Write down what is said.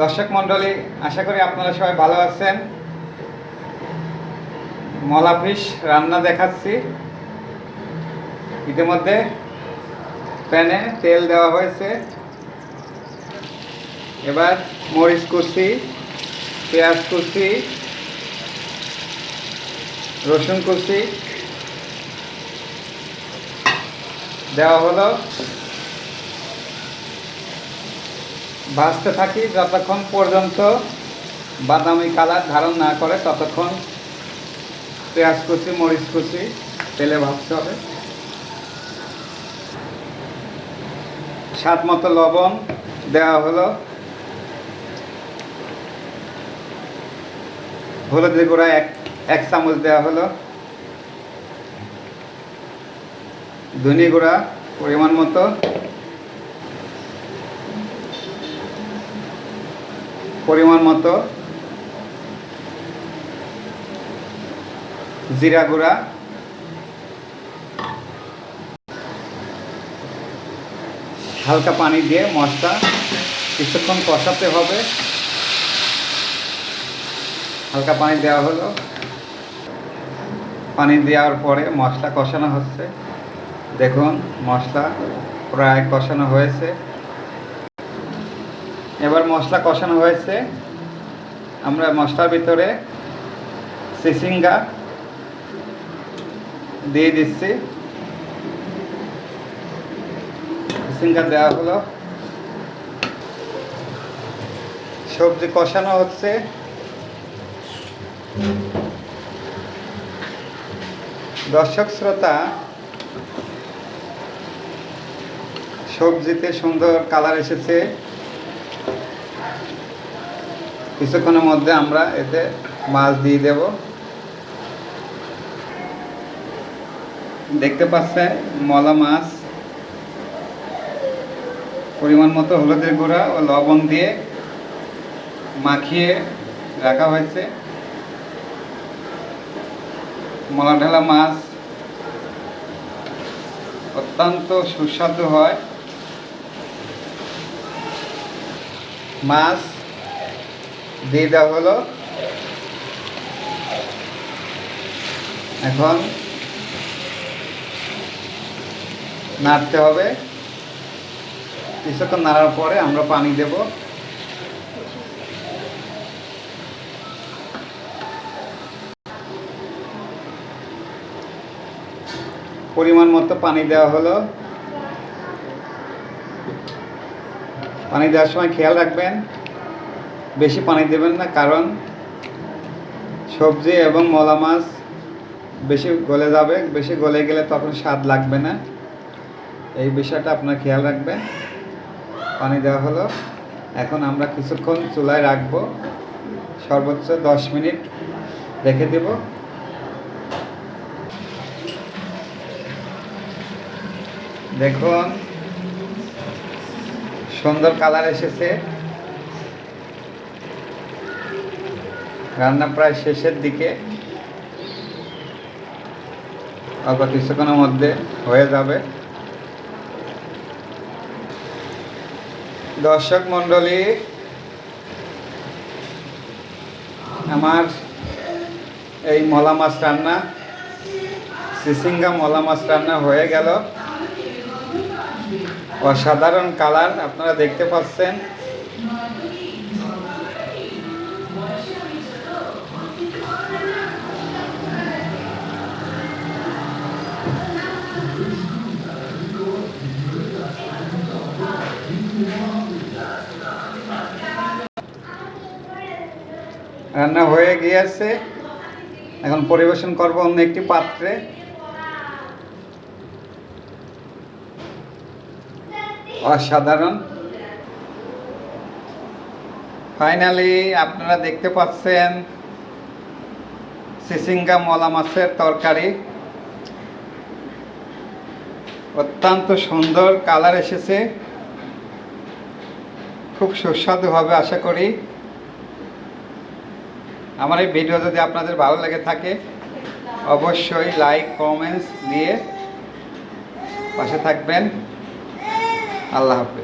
দর্শক মণ্ডলী, আশা করি আপনারা সবাই ভালো আছেন। মলা ফিশ রান্না দেখাচ্ছি। ইতিমধ্যে প্যানে তেল দেওয়া হয়েছে। এবার মরিচ কুচি, পেঁয়াজ কুচি, রসুন কুচি দেওয়া হলো। ভাজতে থাকি, যতক্ষণ পর্যন্ত বাদামি কালার ধারণ না করে, ততক্ষণ পেঁয়াজ কুচি, মরিচ কুচি, তেলে ভাজতে হবে। স্বাদ মতো লবণ দেওয়া হলো। হলুদের গুঁড়া এক এক চামচ দেওয়া হলো। ধনে গুঁড়া পরিমাণ মতো। পরিমাণ মতো জিরা গুঁড়া। হালকা পানি দিয়ে মশলা কিছুক্ষণ কষাতে হবে। হালকা পানি দেওয়া হলো। পানি দেওয়ার পরে মশলা কষানো হচ্ছে। দেখুন, মশলা প্রায় কষানো হয়েছে। এবার মশলা কষানো হয়েছে। আমরা মশলার ভিতরে সিসিঙ্গা দিয়ে দিচ্ছি। সিসিঙ্গা দেওয়া হলো। সবজি কষানো হচ্ছে। দর্শক শ্রোতা, সবজিতে সুন্দর কালার এসেছে। কিছুক্ষণের মধ্যে আমরা এতে মাছ দিয়ে দেব। দেখতে পাচ্ছেন, মলা মাছ। পরিমাণ মতো হলুদের গুঁড়া ও লবণ দিয়ে মাখিয়ে রাখা হয়েছে। মলা ঢালা মাছ অত্যন্ত সুস্বাদু হয়। মাছ দিয়ে দেওয়া হলো। এখন নাড়তে হবে। কিছুক্ষণ নাড়ার পরে আমরা পানি দেব। পরিমাণ মতো পানি দেওয়া হলো। পানি দেওয়ার সময় খেয়াল রাখবেন বেশি পানি দেবেন না, কারণ সবজি এবং মলা মাছ বেশি গলে যাবে, বেশি গলে গেলে তখন স্বাদ লাগবে না। এই বিষয়টা আপনার খেয়াল রাখবেন। পানি দেওয়া হলো। এখন আমরা কিছুক্ষণ চুলায় রাখব। সর্বোচ্চ দশ মিনিট রেখে দেব। দেখুন, সুন্দর কালার এসেছে। রান্না প্রায় শেষের দিকে অল্প কিছুক্ষণের মধ্যে হয়ে যাবে। দর্শক মণ্ডলী, আমার এই মলা মাছ রান্না, সিসিঙ্গা মলা মাছ রান্না হয়ে গেল। অসাধারণ কালার আপনারা দেখতে পাচ্ছেন। রান্না হয়ে গিয়েছে। এখন পরিবেশন করব অন্য একটি পাত্রে। অসাধারণ। ফাইনালি আপনারা দেখতে পাচ্ছেন সিসিঙ্গা মলা মাছের তরকারি। অত্যন্ত সুন্দর কালার এসেছে। খুব সুস্বাদু হবে, আশা করি। আমার এই ভিডিও যদি আপনাদের ভালো লেগে থাকে, অবশ্যই লাইক কমেন্টস দিয়ে পাশে থাকবেন। আল্লাহ হাফেজ।